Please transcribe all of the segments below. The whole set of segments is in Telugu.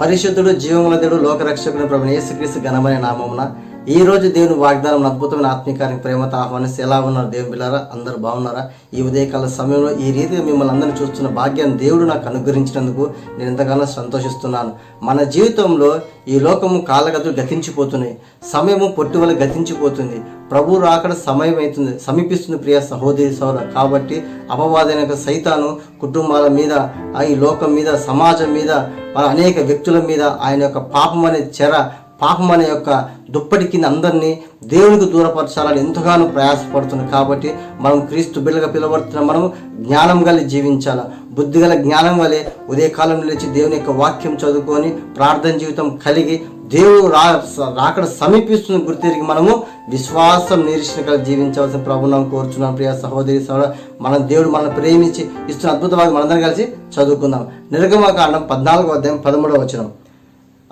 పరిశుద్ధుడు జీవమదుడు లోకరక్షకుడు ప్రభు యేసుక్రీస్తు ఘనమైన నామమున ఈ రోజు దేవుని వాగ్దానం అద్భుతమైన ఆత్మీకానికి ప్రేమతో ఆహ్వానిస్తే ఎలా ఉన్నారు దేవుని పిల్లారా అందరూ బాగున్నారా? ఈ ఉదయకాల సమయంలో ఈ రీతిగా మిమ్మల్ని అందరినీ చూస్తున్న భాగ్యాన్ని దేవుడు నాకు అనుగ్రహించినందుకు నేను ఎంతగానో సంతోషిస్తున్నాను. మన జీవితంలో ఈ లోకము కాలగతులు గతించిపోతున్నాయి. సమయము పొట్టువల గతించిపోతుంది. ప్రభు రాకడ సమయం అవుతుంది సమీపిస్తుంది ప్రియ సహోదరి సోదర. కాబట్టి అపవాదైన సైతాను కుటుంబాల మీద ఆ ఈ లోకం మీద సమాజం మీద మన అనేక వ్యక్తుల మీద ఆయన యొక్క పాపం అనే చెర పాపం అనే యొక్క దుప్పటి కింద అందరినీ దేవునికి దూరపరచాలని ఎంతగానో ప్రయాసపడుతుంది కాబట్టి మనం క్రీస్తు బిడ్డగా పిలువబడుతున్న మనం జ్ఞానం గలి జీవించాలి? బుద్ధి గల జ్ఞానం వలె ఉదయకాలం లేచి దేవుని యొక్క వాక్యం చదువుకొని ప్రార్థన జీవితం కలిగి దేవుడు రా రాకడ సమీపిస్తున్న గుర్తిరిగి మనము విశ్వాసం నిరీక్షణ కలిగి జీవించవలసిన ప్రభుత్వం కోరుచున్నాం. ప్రియ సహోదరి సహోదరు మన దేవుడు మనల్ని ప్రేమించి ఇస్తున్న అద్భుతವಾಗಿ మనందరం కలిసి చదువుకుందాం. నిర్గమకాండం పద్నాలుగో అధ్యాయం పదమూడవ వచనం.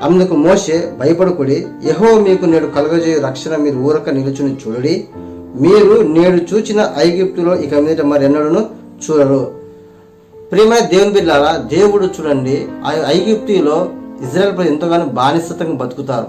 అందుకు మోషే భయపడకుడి యహో మీకు నేడు కలుగజేయు రక్షణ మీరు ఊరక నిలుచుని చూడుడి. మీరు నేడు చూచిన ఐగిప్తులో ఇక మీద మరి చూడరు. ప్రియమైన దేవుని బిడ్డారా దేవుడు చూడండి ఆ ఐగిప్తులో ఇజ్రాయల్ ప్రజలు ఎంతగానో బానిసతంగా బతుకుతారు.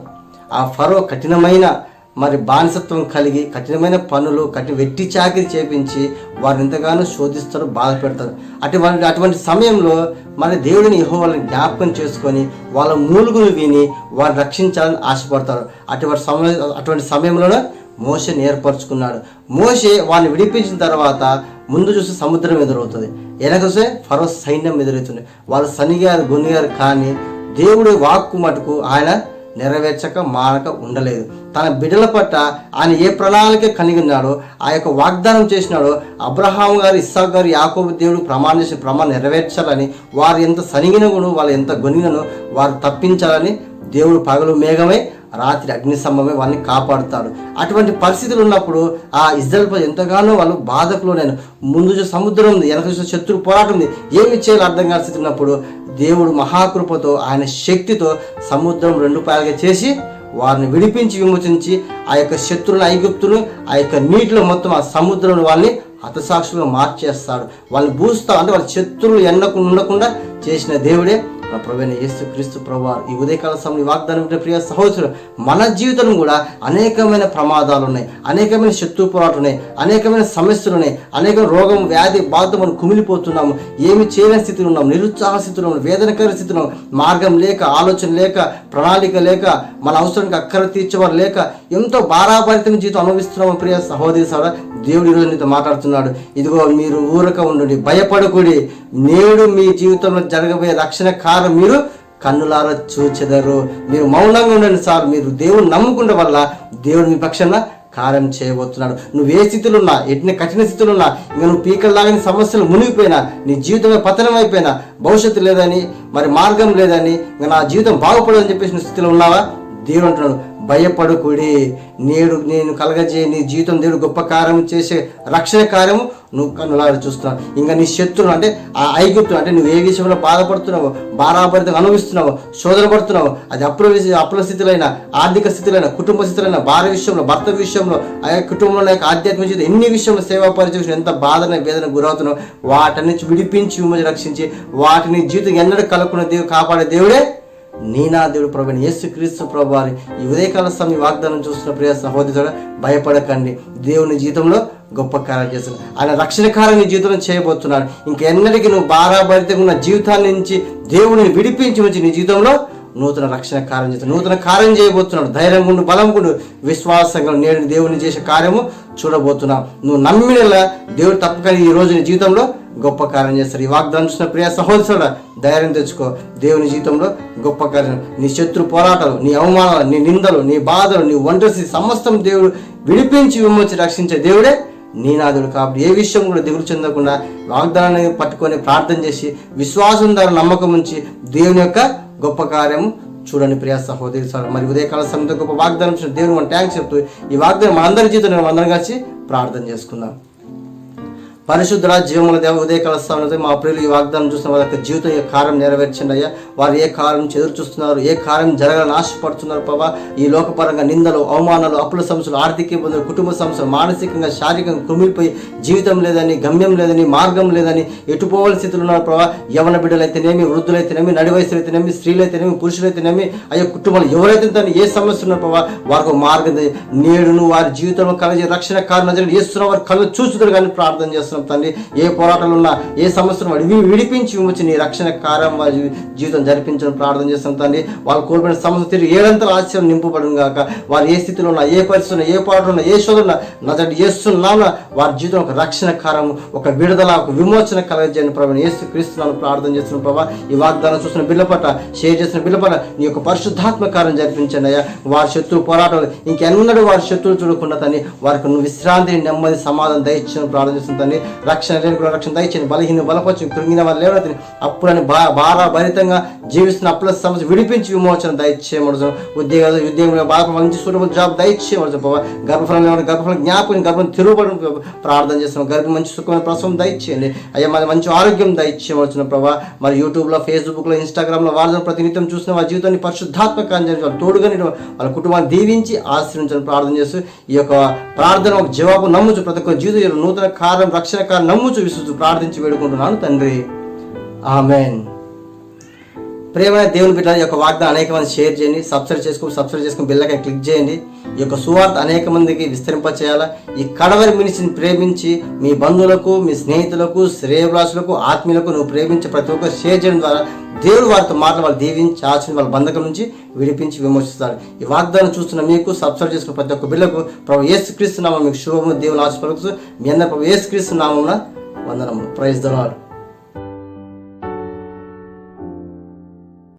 ఆ ఫరో కఠినమైన మరి బానిసత్వం కలిగి కఠినమైన పనులు కఠిన వెట్టి చాకిరి చేపించి వారిని ఎంతగానో శోధిస్తారు బాధ పెడతారు. అటువంటి అటువంటి సమయంలో మరి దేవుడిని యెహోవాలను జ్ఞాపకం చేసుకొని వాళ్ళ మూలుగులు విని వారిని రక్షించాలని ఆశపడతారు. అటువంటి సమయం అటువంటి సమయంలోనే మోషని ఏర్పరచుకున్నాడు. మోసే వాడిని విడిపించిన తర్వాత ముందు చూసి సముద్రం ఎదురవుతుంది. వెనక ఫరో సైన్యం ఎదురవుతుంది. వాళ్ళు సనిగారు గొనిగారు కానీ దేవుడి వాక్కు మటుకు ఆయన నెరవేర్చక మానక ఉండలేదు. తన బిడ్డల పట్ల ఆయన ఏ ప్రణాళిక కలిగి ఉన్నాడో ఆ యొక్క వాగ్దానం చేసినాడో అబ్రహాం గారు ఇస్సా గారు యాకోబు దేవుడు ప్రమాణ చేసిన ప్రమాణం నెరవేర్చాలని వారు ఎంత సనిగినగును వాళ్ళు ఎంత గొనిగినను వారు తప్పించాలని దేవుడు పగలు మేఘమై రాత్రి అగ్ని స్తంభమే వాళ్ళని కాపాడుతాడు. అటువంటి పరిస్థితులు ఉన్నప్పుడు ఆ ఇజ్రాయల్ ప్రజలు ఎంతగానో వాళ్ళు బాధకులు నేను. ముందు సముద్రం ఉంది వెనక చూసే శత్రు పోరాటం ఉంది. ఏమి చేయాలి అర్థం కాని స్థితి ఉన్నప్పుడు దేవుడు మహాకృపతో ఆయన శక్తితో సముద్రం రెండు పాయలుగా చేసి వారిని విడిపించి విమోచించి ఆ యొక్క శత్రువుల ఐగుప్తును ఆ యొక్క నీటిలో మొత్తం ఆ సముద్రంలో వాళ్ళని హతసాక్షులుగా మార్చేస్తాడు. వాళ్ళని భూస్తా అంటే వాళ్ళ శత్రువులు ఎండకుండా ఉండకుండా చేసిన దేవుడే నా ప్రవీణ యేసు క్రీస్తు ప్రభు ఈ ఉదయకాల సమయంలో వాగ్దానం ప్రియ సహోదరులు మన జీవితం కూడా అనేకమైన ప్రమాదాలు ఉన్నాయి అనేకమైన శత్రు పోరాటాలు ఉన్నాయి అనేకమైన సమస్యలు ఉన్నాయి అనేక రోగం వ్యాధి బాధ మనం కుమిలిపోతున్నాము ఏమి చేయని స్థితిలో ఉన్నాం నిరుత్సాహ స్థితిలో ఉన్నాం వేదనకర స్థితిలో మార్గం లేక ఆలోచన లేక ప్రణాళిక లేక మన అవసరానికి అక్కర తీర్చేవారు లేక ఎంతో భారాభరితమైన జీవితం అనుభవిస్తున్నాము ప్రియ సహోదరి సహోదర దేవుడు ఈరోజు నీతో మాట్లాడుతున్నాడు ఇదిగో మీరు ఊరక ఉండండి భయపడకుడి నేడు మీ జీవితంలో జరగబోయే రక్షణ కారణం మీరు కన్నులారా చూచెదరు. మీరు మౌనంగా ఉండండి సార్. మీరు దేవుని నమ్ముకుంటే వల్ల దేవుడు మీ పక్షాన కార్యం చేయబోతున్నాడు. నువ్వు ఏ స్థితిలో ఉన్నా ఎట్ని కఠిన స్థితిలో ఉన్నా ఇంకా నువ్వు పీకల్లాగని సమస్యలు మునిగిపోయినా నీ జీవితమే పతనం అయిపోయినా భవిష్యత్తు లేదని మరి మార్గం లేదని ఇంకా నా జీవితం బాగుపడదని చెప్పేసి స్థితిలో ఉన్నావా? దేవుడు అంటున్నాడు భయపడుకుడి. నేడు నేను కలగజే నీ జీవితం దేవుడు గొప్ప కార్యం చేసే రక్షణ కార్యము నువ్వు కన్నులాగా చూస్తున్నావు. ఇంకా నీ శత్రువులు అంటే ఆ ఐగుప్తు అంటే నువ్వు ఏ విషయంలో బాధపడుతున్నావు భారాభరితం అనుభవిస్తున్నావు శోధన పడుతున్నావు అది అప్పుల విష అప్పుల స్థితిలైనా ఆర్థిక స్థితిలైనా కుటుంబ స్థితిలైనా భార్య విషయంలో భర్త విషయంలో ఆ కుటుంబంలో యొక్క ఆధ్యాత్మిక జీవితం ఎన్ని విషయంలో సేవా పరిచయం ఎంత బాధన వేదన గురవుతున్నావు వాటన్నించి విడిపించి విమోచన రక్షించి వాటిని జీవితం ఎన్నడూ కలగకుండా దేవుడు కాపాడే దేవుడే నీనా దేవుడు ప్రభు యేసు క్రీస్తు ప్రభు వారి ఈ ఉదయకాల సమయం వాగ్దానం చూస్తున్న ప్రియ సహోదరుడు భయపడకండి. దేవుని జీవితంలో గొప్ప కార్యం చేస్తున్నాడు ఆయన రక్షణ కార్యం జీవితంలో చేయబోతున్నాడు ఇంకెన్నటికీ నువ్వు భారాభరితంగా ఉన్న జీవితాన్ని నుంచి దేవుని విడిపించి వచ్చి నీ జీవితంలో నూతన రక్షణ కార్యం చేస్తాడు నూతన కార్యం చేయబోతున్నాడు. ధైర్యం గుండు బలం గుండు విశ్వాసంగా నేడు దేవుని చేసే కార్యము చూడబోతున్నావు నువ్వు నమ్మినలా దేవుడు తప్పకని ఈ రోజు నీ జీవితంలో గొప్ప కార్యం చేస్తారు ఈ వాగ్దానం చూసిన ప్రియ సహోదరుడ ధైర్యం తెచ్చుకో. దేవుని జీవితంలో గొప్ప కార్యం. నీ శత్రు పోరాటాలు నీ అవమానాలు నీ నిందలు నీ బాధలు నీ ఒంటరి సమస్తం దేవుడు విడిపించి విమోచి రక్షించే దేవుడే నీనాథుడు కాబట్టి ఏ విషయం కూడా దిగులు చెందకుండా వాగ్దానాన్ని పట్టుకొని ప్రార్థన చేసి విశ్వాసం ద్వారా నమ్మకం ఉంచి దేవుని యొక్క గొప్ప కార్యం చూడండి ప్రియ సహోదరి సార్ మరి ఉదయకాల సమయంలో గొప్ప వాగ్దానం దేవుని మనం ట్యాంక్ చెప్తూ ఈ వాగ్దానం మనందరి జీవితంలో అందరం కలిసి ప్రార్థన చేసుకుందాం. పరిశుద్ధుల జీవముల దేవ ఉదయకాల స్థానంలో మా ప్రియులు ఈ వాగ్దానం చూసిన వారి యొక్క జీవితం ఏ కార్యం నెరవేర్చండి అయ్యా వారు ఏ కార్యం ఎదురు చూస్తున్నారు? ఏ కార్యం జరగాలని ఆశపడుతున్నారు ప్రభా? ఈ లోకపరంగా నిందలు అవమానాలు అప్పుల సమస్యలు ఆర్థిక ఇబ్బందులు కుటుంబ సమస్యలు మానసికంగా శారీరకంగా కుమిలిపోయి జీవితం లేదని గమ్యం లేదని మార్గం లేదని ఎటుపోవలసిన స్థితిలో ఉన్నారు ప్రభా? యవన బిడ్డలైతేనేమి వృద్ధులైతేనేమి నడి వయసులైతేనేమి స్త్రీలైతేనేమి పురుషులైతేనేమి? అయ్యా కుటుంబాలు ఎవరైతే తను ఏ సమస్య ఉన్నారు ప్రభా వారికి మార్గం నేడును వారి జీవితంలో కలిగే రక్షణ కారణం చేస్తున్న వారు కళ్ళు చూస్తున్నారు కానీ ప్రార్థన చేస్తున్నారు చేస్తున్నాం తండ్రి. ఏ పోరాటం ఉన్నా ఏ సమస్యను వాడి విడిపించి విమొచ్చి నీ రక్షణ కార్యం వారి జీవితం జరిపించడం ప్రార్థన చేస్తాం తండ్రి. వాళ్ళు కోల్పోయిన సమస్య తిరిగి ఏడంతల ఆశ్చర్యం నింపబడును గాక. వారు ఏ స్థితిలో ఉన్నా ఏ పరిస్థితి ఉన్నా ఏ పోరాటం ఉన్నా ఏ శోధన ఉన్నా నజడి చేస్తున్నాను వారి జీవితం ఒక రక్షణ కారం ఒక విడుదల ఒక విమోచన కలగజేయని ప్రభు యేసు క్రీస్తున్నాను ప్రార్థన చేస్తున్న ప్రభా. ఈ వాగ్దానం చూసిన బిడ్డ పట్ల షేర్ చేసిన బిడ్డ పట్ల నీ యొక్క పరిశుద్ధాత్మ కార్యం జరిపించండి అయ్యా. వారి శత్రువు పోరాటాలు ఇంకెన్నడూ వారి శత్రువులు చూడకుండా తని వారికి నువ్వు విశ్రాంతిని నెమ్మది సమాధానం దయచేయని ప్రార్థన చేస్తున్న రక్షణ లేని కూడా రక్షణ దయచేయండి బలహీన బలపరచు కృంగిన వారు లేవనెత్తిని. అప్పులని బా భార భరితంగా జీవిస్తున్న అప్పుల సమస్య విడిపించి విమోచన దయచేయమడుచు ఉద్యోగ ఉద్యోగంలో బాధ మంచి సూటబుల్ జాబ్ దయచేయమడుచు బాబా గర్భఫలం లేవని గర్భఫలం జ్ఞాపకం గర్భం తిరుగుబడి ప్రార్థన చేస్తున్నాం. గర్భం మంచి సుఖమైన ప్రసవం దయచేయండి. అయ్యా మరి మంచి ఆరోగ్యం దయచేయవచ్చున ప్రభా. మరి యూట్యూబ్లో ఫేస్బుక్లో ఇన్స్టాగ్రామ్లో వాళ్ళని ప్రతినిత్యం చూసిన వారి జీవితాన్ని పరిశుద్ధాత్మక వాళ్ళు తోడుగా వాళ్ళ కుటుంబాన్ని దీవించి ఆశ్రయించడం ప్రార్థన చేస్తూ ఈ యొక్క ప్రార్థన ఒక జవాబు నమ్ముచు ప్రతి ఒక్క జీవితం నూతన కార్యం రక్షణ కార్యం నమ్ముచు విశ్వసు ప్రార్థించి వేడుకుంటున్నాను తండ్రి. ఆమెన్. ప్రేమైన దేవుని బిడ్డ ఈ యొక్క వాగ్దానం అనేక మంది షేర్ చేయండి సబ్స్క్రైబ్ చేసుకుని సబ్స్క్రైబ్ చేసుకుని బిల్లకాయ క్లిక్ చేయండి. ఈ యొక్క సువార్త అనేక మందికి విస్తరింపచేయాలా? ఈ కడవరి మినిసిని ప్రేమించి మీ బంధువులకు మీ స్నేహితులకు శ్రేయభిలాషులకు ఆత్మీయులకు నువ్వు ప్రేమించి ప్రతి ఒక్కరు షేర్ చేయడం ద్వారా దేవుడు వారితో మాటలు వాళ్ళు దీవించి ఆచరణ వాళ్ళ బంధకం నుంచి విడిపించి విమోచిస్తాడు ఈ వాగ్దానం చూస్తున్న మీకు సబ్స్క్రైబ్ చేసుకున్న ప్రతి ఒక్క బిల్లకు ప్రభు ఏసు క్రీస్తు నామం మీకు శుభము దేవుని ఆశపడుతూ మీ అందరూ ప్రభు ఏసు క్రీస్తు నామమున వందనము ప్రైజ్ ద